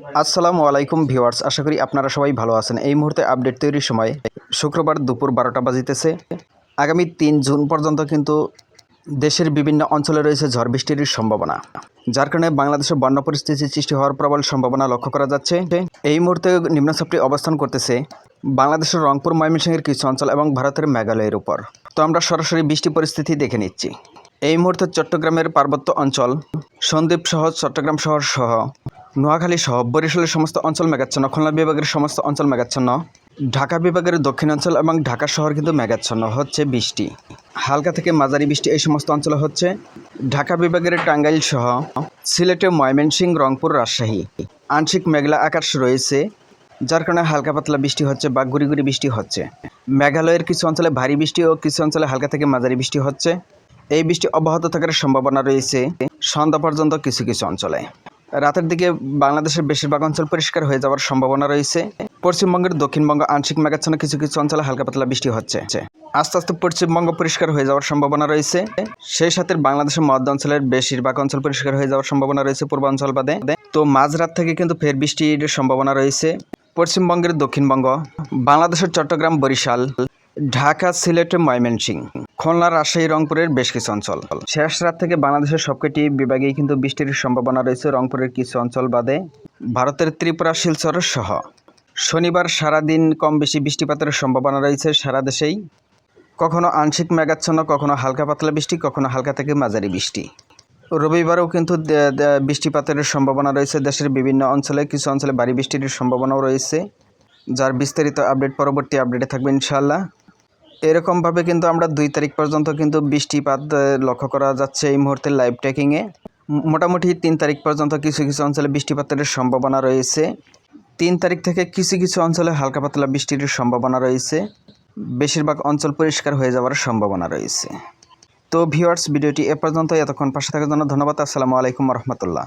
আসসালামু আলাইকুম ভিউয়ার্স, আশা করি আপনারা সবাই ভালো আছেন। এই মুহূর্তে আপডেট তৈরির সময় শুক্রবার দুপুর বারোটা বাজিতেছে। আগামী তিন জুন পর্যন্ত কিন্তু দেশের বিভিন্ন অঞ্চলে রয়েছে ঝড় বৃষ্টির সম্ভাবনা, যার কারণে বাংলাদেশে বন্যা পরিস্থিতি সৃষ্টি হওয়ার প্রবল সম্ভাবনা লক্ষ্য করা যাচ্ছে। এই মুহূর্তে নিম্নচাপটি অবস্থান করতেছে বাংলাদেশের রংপুর, ময়মনসিংহের কিছু অঞ্চল এবং ভারতের মেঘালয়ের উপর। তো আমরা সরাসরি বৃষ্টি পরিস্থিতি দেখে নিচ্ছি। এই মুহূর্তে চট্টগ্রামের পার্বত্য অঞ্চল সন্দ্বীপ সহ চট্টগ্রাম শহর সহ নোয়াখালী সহ বরিশালের সমস্ত অঞ্চল মেঘাচ্ছন্ন, খুলনা বিভাগের সমস্ত অঞ্চল মেঘাচ্ছন্ন, ঢাকা বিভাগের দক্ষিণাঞ্চল এবং ঢাকা শহর কিন্তু মেঘাচ্ছন্ন, হচ্ছে বৃষ্টি। হালকা থেকে মাঝারি বৃষ্টি এই সমস্ত অঞ্চলে হচ্ছে। ঢাকা বিভাগের টাঙ্গাইল সহ সিলেটে ময়মনসিংহ, রংপুর, রাজশাহী। আংশিক মেঘলা আকাশ রয়েছে, যার কারণে হালকা পাতলা বৃষ্টি হচ্ছে বা গুড়ি বৃষ্টি হচ্ছে। মেঘালয়ের কিছু অঞ্চলে ভারী বৃষ্টি ও কিছু অঞ্চলে হালকা থেকে মাঝারি বৃষ্টি হচ্ছে। এই বৃষ্টি অব্যাহত থাকার সম্ভাবনা রয়েছে সন্ধ্যা পর্যন্ত কিছু কিছু অঞ্চলে। রাতের দিকে বাংলাদেশের বেশিরভাগ অঞ্চল পরিষ্কার হয়ে যাওয়ার সম্ভাবনা রয়েছে। পশ্চিমবঙ্গের দক্ষিণবঙ্গ আংশিক মেঘাচ্ছন্ন কিছু কিছু অঞ্চলে হালকা পাতলা বৃষ্টি হচ্ছে। আস্তে আস্তে পশ্চিমবঙ্গ পরিষ্কার হয়ে যাওয়ার সম্ভাবনা রয়েছে। সেই সাথে বাংলাদেশের মধ্য অঞ্চলের বেশিরভাগ অঞ্চল পরিষ্কার হয়ে যাওয়ার সম্ভাবনা রয়েছে পূর্বাঞ্চল বাদে। তো মাঝরাত থেকে কিন্তু ফের বৃষ্টির সম্ভাবনা রয়েছে। পশ্চিমবঙ্গের দক্ষিণবঙ্গ, বাংলাদেশের চট্টগ্রাম, বরিশাল ঢাকা সিলেট ময়মনসিংহ। খুলনা, রাজশাহী, রংপুরের বেশ কিছু অঞ্চল। শেষ রাত থেকে বাংলাদেশের সবকটি বিভাগেই কিন্তু বৃষ্টির সম্ভাবনা রয়েছে রংপুরের কিছু অঞ্চল বাদে ভারতের ত্রিপুরা, শিলচর সহ। শনিবার সারাদিন কম বেশি বৃষ্টিপাতের সম্ভাবনা রয়েছে সারা দেশেই। কখনো আংশিক মেঘাচ্ছন্ন, কখনো হালকা পাতলা বৃষ্টি, কখনো হালকা থেকে মাঝারি বৃষ্টি। রবিবারেও কিন্তু বৃষ্টিপাতের সম্ভাবনা রয়েছে দেশের বিভিন্ন অঞ্চলে। কিছু অঞ্চলে ভারী বৃষ্টির সম্ভাবনাও রয়েছে, যার বিস্তারিত আপডেট পরবর্তী আপডেটে থাকবে ইনশাল্লাহ এরকমভাবে কিন্তু আমরা দুই তারিখ পর্যন্ত কিন্তু বৃষ্টিপাত লক্ষ্য করা যাচ্ছে এই মুহূর্তে লাইভ ট্র্যাকিংয়ে মোটামুটি তিন তারিখ পর্যন্ত কিছু কিছু অঞ্চলে বৃষ্টিপাতের সম্ভাবনা রয়েছে। তিন তারিখ থেকে কিছু কিছু অঞ্চলে হালকা পাতলা বৃষ্টির সম্ভাবনা রয়েছে। বেশিরভাগ অঞ্চল পরিষ্কার হয়ে যাওয়ার সম্ভাবনা রয়েছে। তো ভিউয়ার্স ভিডিওটি এ পর্যন্ত এতক্ষণ পাশে থাকার জন্য ধন্যবাদ। আসসালামু আলাইকুম রহমতুল্লাহ।